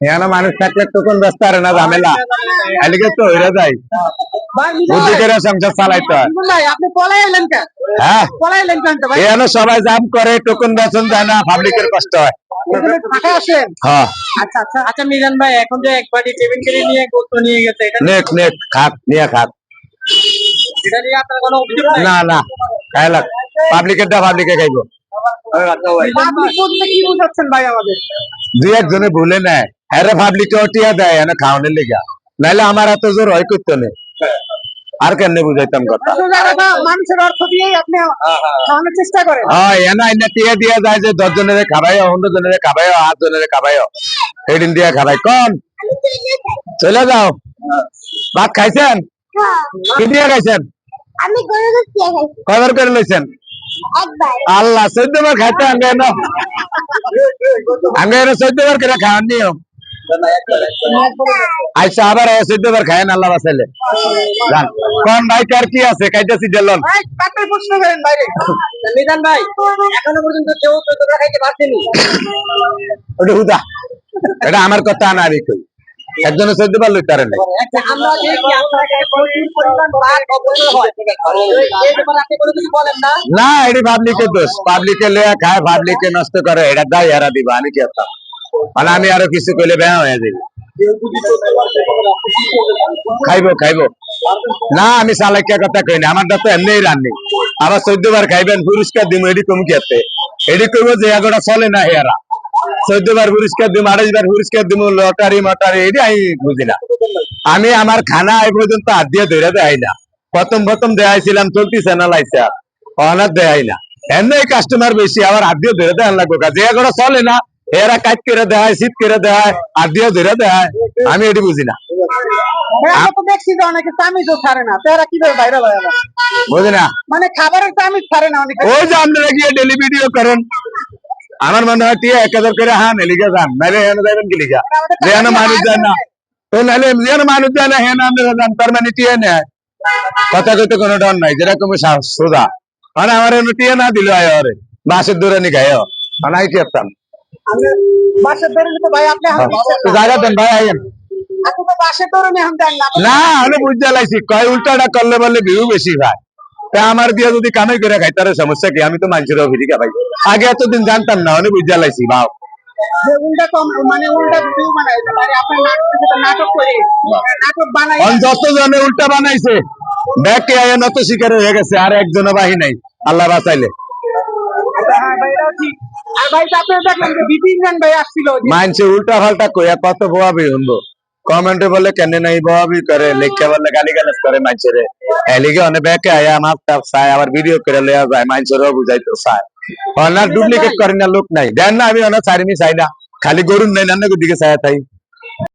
এখানে মানুষ থাকলে তখন ব্যস্ত আরে না ঝামেলা। এদিকে তো হইরা যায়। বুদ্ধি করে সংসার চালাইতে হয়। তো এখানে সবাই জাম করে টোকন বেতন যায় না পাবলিকের কষ্ট হয়। আচ্ছা মিজান ভাই এখন যে এক বাড়ি টেবিল কেড়ে নিয়ে গোস্ত নিয়ে গেছে এটা নেক নেক খাক নিয়ে খাক। এটা নিয়ে আপনার কোনো অভিযোগ নাই না না খাই লাগ। পাবলিকেরটা পাবলিকে খাইবো। দুই একজনে ভুলে নেয়। আরে পাবলিকে টিয়া দেয় এনে খাওয়ানোর লেগা। নাইলে আমার এত জোর হয় করতো না। আর কেমনে বুঝাইতাম কথা? মানুষের অর্থ দিয়েই আপনি খাওয়ানোর চেষ্টা করেন। হ্যাঁ এনা এনে টিয়া দিয়া যায় যে দশ জনের খাবাই পনেরো জনের খাবাই আট জনের খাবাই সেদিন দিয়া খাবাই। কন চলে যাও। ভাত খাইছেন? কি দিয়ে খাইছেন? আমি দিয়ে কয়বার করে লইছেন? আল্লাহ চোদ্দ বার খাইতে আঙ্গে আঙ্গে করে খাওয়ার নিয়ম। আচ্ছা আবার চোদ্দ বার খায়েন আল্লাহ বাসাইলে যান। কোন ভাই কার কি আছে? খাইতেছি ডেলন ভাই প্রশ্ন করেন বাইরে। মিজান ভাই এখনও পর্যন্ত কেউ চোদ্দ টাকা খাইতে পারছেনি। ওটা হুদা। এটা আমার কথা না আমি কই। একজনে চোদ্দ বার লইতে পারে না আচ্ছা, না? না এটি পাবলিকের দোষ। পাবলিকে লেয়া খায় পাবলিকে নষ্ট করে এটা দায় এরা দিবা আমি কি মানে আমি আরও কিছু কইলে বেয়া হয়ে যাবে। খাইবো খাইবো। না, আমি চালাকিয়া কথা কই না, আমার তো এমনি রান্নি আবার চোদ্দ বার খাইবেন, পুরস্কার দিব এটি কম কেতে এটি কইব যে এগোটা চলে না হেয়ারা। চোদ্দ বার পুরস্কার দিব আড়াইশ বার পুরস্কার দিব লটারি, মটারি এটি আমি বুঝি না। আমি আমার খানা এই পর্যন্ত হাত দিয়ে ধরে দেয় না। প্রথম প্রথম দেখাইছিলাম, চলতি চ্যানেল আইসা অনার দেয় না। এমনি কাস্টমার বেশি, আবার হাত দিয়ে ধরে দেয় লাগবো যে এগুলো চলে না এরা কাজ করে দেয় শীত করে দেয় হাত দিয়ে ধরে দেয়। আমি এটি বুঝি না। আমরা হয় মানে আমার মনে হয় টিয়া এক হাজার করে হ্যাঁ নেলিকা যান। নাহলে হেন যাবেন কি লিখা যেন মানুষ যায় না। তো নাহলে যেন মানুষ যায় না হেন আপনারা যান। তার মানে টিয়া নেয়। কথা কইতে কোনো ডর নাই যেরকম সোজা। মানে আমার টিয়া না দিল আয় বাসের দূরে নি গায়ে মানে আই কি করতাম বাসের তো ভাই আপনি এখন দিচ্ছেন তো না। জায়গা দেন ভাই আইয়েন। আপনি তো বাসের ধরনে এখন দেন না। না আমি বুঝতে লাইছি কয় উল্টাটা করলে বললে ভিউ বেশি ভাই তা আমার দিয়ে যদি করে খাই তার সমস্যা কি? আমি তো মানুষের অভিযোগ ভাই। আগে এতদিন জানতাম না বুঝতে লাইছি ভাও উল্টা মানে মানে বানাইছে ব্যাকে শিকার হয়ে গেছে আর একজনও বাহি নাই। আল্লাহ বাঁচাইলে। আর ভাই, তো আপনারা দেখলেন যে বিপিন খান ভাই আসছিল। যে মানছে উল্টা ফাল্টা কইয়া কত বোয়াবি শুনব? কমেন্টে বলে, কেন নাই বোয়াবি করে? লেখা বলে গালি গালাজ করে মানছে এলিগে অনেক ব্যাকে আয় আমার তার চায় আবার ভিডিও করে লয়া যায় মানছেরও বুঝাইতে চায় অনার ডুপ্লিকেট করে না লোক নাই। দেন না, আমি অনেক চারিমি চাই না। খালি গরুর নাই নান্না দিকে চাই তাই